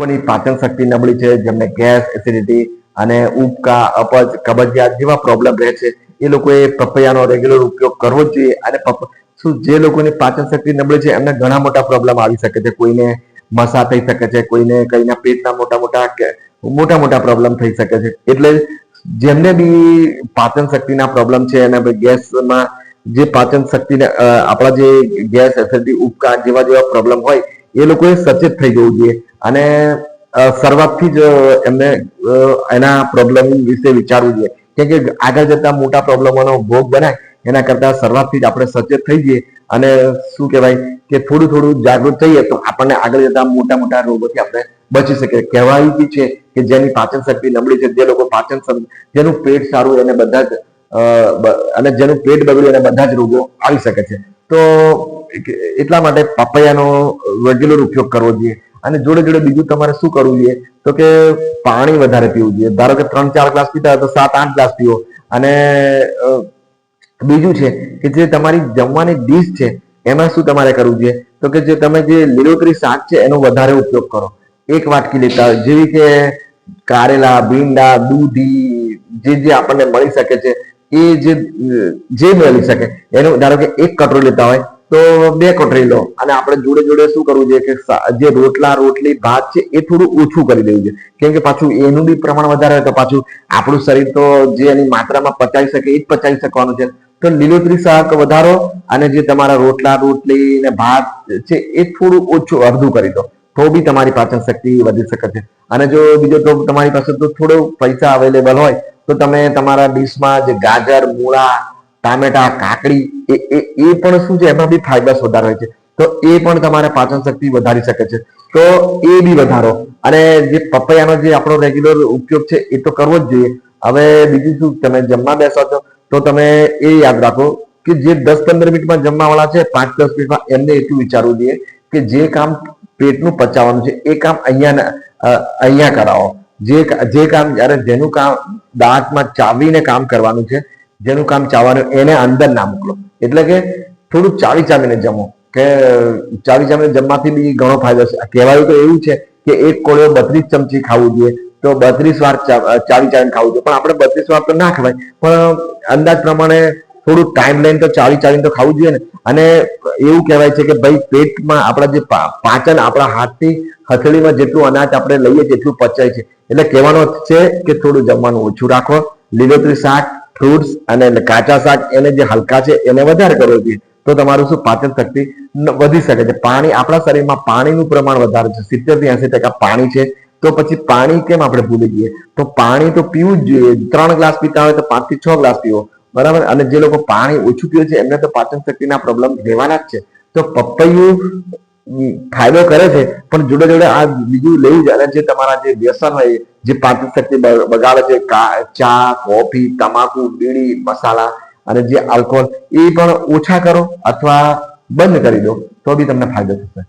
કોની પાચન શક્તિ નબળી છે, જેમને ગેસ એસિડિટી અને ઉબકા અપચ, કબજિયાત જેવા પ્રોબ્લેમ રહે છે, એ લોકોએ પપૈયાનો રેગ્યુલર ઉપયોગ કરવો જોઈએ અને શું જે લોકોની પાચન શક્તિ નબળી છે, એમને ઘણા મોટા પ્રોબ્લેમ આવી શકે છે. કોઈને મસા થઈ શકે છે, કોઈને કઈના પેટના મોટા મોટા મોટા મોટા પ્રોબ્લેમ થઈ શકે છે. એટલે જેમને બી પાચન શક્તિના પ્રોબ્લેમ છે અને ગેસમાં જે પાચન શક્તિને આપણા જે ગેસ એસિડિટી ઉપકા જેવા જેવા પ્રોબ્લેમ હોય, એ લોકોએ સચેત થઈ જવું જોઈએ. અને શરૂઆતથી જ એમને એના પ્રોબ્લેમ વિશે વિચારવું જોઈએ. કેમ કે આગળ જતા મોટા પ્રોબ્લેમોનો ભોગ બનાય એના કરતા શરૂઆતથી જ આપણે સચેત થઈ જઈએ. અને શું કહેવાય કે થોડું થોડું જાગૃત થઈએ તો આપણને આગળ જતા મોટા મોટા રોગોથી આપણે બચી શકીએ. કહેવાયું બી છે કે જેની પાચન શક્તિ નબળી છે, જે લોકો પાચન જેનું પેટ સારું એને બધા જ અને જેનું પેટ બગડ્યું એને બધા જ રોગો આવી શકે છે. તો, એટલા માટે પપૈયાનો રેગ્યુલર ઉપયોગ કરવો જોઈએ. અને જોડે જોડે બીજું તમારે શું કરવું જોઈએ? તો કે પાણી વધારે પીવું જોઈએ. ધારો કે ત્રણ ચાર ગ્લાસ પીતા તો સાત આઠ ગ્લાસ પીવો. અને બીજું છે કે જે તમારી જમવાની ડીશ છે, એમાં શું તમારે કરવું જોઈએ? તો કે જે તમે જે લીલોતરી શાક છે, એનો વધારે ઉપયોગ કરો. એક વાટકી લેતા જેવી કે કારેલા, ભીંડા, દૂધી, જે જે આપણને મળી શકે છે, એ જે જે મળી શકે, એનું, ધારો કે એક કટોરી લેતા હોય તો બે કટોરી લો. અને આપણે જોડે જોડે શું કરવું જોઈએ કે જે રોટલા, રોટલી, ભાત છે એ થોડું ઓછું કરી દેવું જોઈએ. કેમ કે પાછું એનું બી પ્રમાણ વધારે હોય તો પાછું આપણું શરીર તો જે એની માત્રામાં પચાવી શકે એ જ પચાવી શકવાનું છે. તો લીલોતરી શાક વધારો અને જે તમારા રોટલા, રોટલી ને ભાત છે એ થોડું ઓછું અડધું કરી દો. તો બી તમારી પાચન શક્તિ વધી શકે છે. અને જો બીજો તો તમારી પાસે તો થોડો પૈસા અવેલેબલ હોય, તો તમે તમારા ડીશમાં જે ગાજર, મૂળા ટામેટા, કાકડી, એ એ પણ શું છે? એમાં બી ફાઈબર્સ વધારે હોય છે. તો એ પણ તમારે પાચન શક્તિ વધારી શકે છે. તો એ બી વધારો. અને જે પપૈયાનો જે આપણો રેગ્યુલર ઉપયોગ છે, એ તો કરવો જ જોઈએ. હવે બીજું શું? તમે જમવા બેસો છો, તો તમે એ યાદ રાખો કે જે દસ પંદર મિનિટમાં જમવાવાળા છે, પાંચ દસ મિનિટમાં એમને એટલું વિચારવું જોઈએ કે જે કામ પેટનું પચાવવાનું છે, એ કામ અહીંયા અહીંયા કરાવો. જે જે કામ, જ્યારે જેનું કામ દાંતમાં ચાવીને કામ કરવાનું છે જેનું કામ ચાવવાનું એને અંદર ના મોકલો. એટલે કે થોડું ચાવી ચાવીને જમો. કે ચાવી ચાવીને જમવાથી બી ઘણો ફાયદો છે. કહેવાયું તો એવું છે કે એક કોળીઓ બત્રીસ ચમચી ખાવું જોઈએ, તો બત્રીસ વાર ચાવી ચાવીને ખાવું જોઈએ. પણ આપણે બત્રીસ વાર તો ના ખવાય. પણ અંદાજ પ્રમાણે થોડું ટાઈમ લઈને તો ચાવી ચાવીને તો ખાવું જોઈએ ને. અને એવું કહેવાય છે કે ભાઈ પેટમાં આપણા જે પાચન આપણા હાથથી હથેળીમાં જેટલું અનાજ આપણે લઈએ, તેટલું પચાય છે. એટલે કહેવાનો છે કે થોડું જમવાનું ઓછું રાખો. લીલોતરી શાક ફ્રૂટ્સ અને કાચા શાક એને જે હલકા છે એને વધારે કરવો જોઈએ. તો તમારું શું પાચન શક્તિ વધી શકે છે. પાણી આપણા શરીરમાં પાણીનું પ્રમાણ વધારે છે. સિત્તેરથી એસી ટકા પાણી છે. તો પછી પાણી કેમ આપણે ભૂલી જઈએ? તો પાણી તો પીવું જ જોઈએ. ત્રણ ગ્લાસ પીતા હોય તો પાંચથી છ ગ્લાસ પીવો. બરાબર? અને જે લોકો પાણી ઓછું પીવે છે, એમને તો પાચન શક્તિના પ્રોબ્લેમ રહેવાના જ છે. તો પપૈયું ફાયદો કરે છે, પણ જોડે જોડે આ બીજું લેવું જાય જે તમારા જે વ્યસન હોય, જે પાચન શક્તિ બગાડે છે ચા, કોફી, તમાકુ, બીડી, મસાલા અને જે આલ્કોહોલ, એ પણ ઓછા કરો અથવા બંધ કરી દો, તો બી તમને ફાયદો થશે.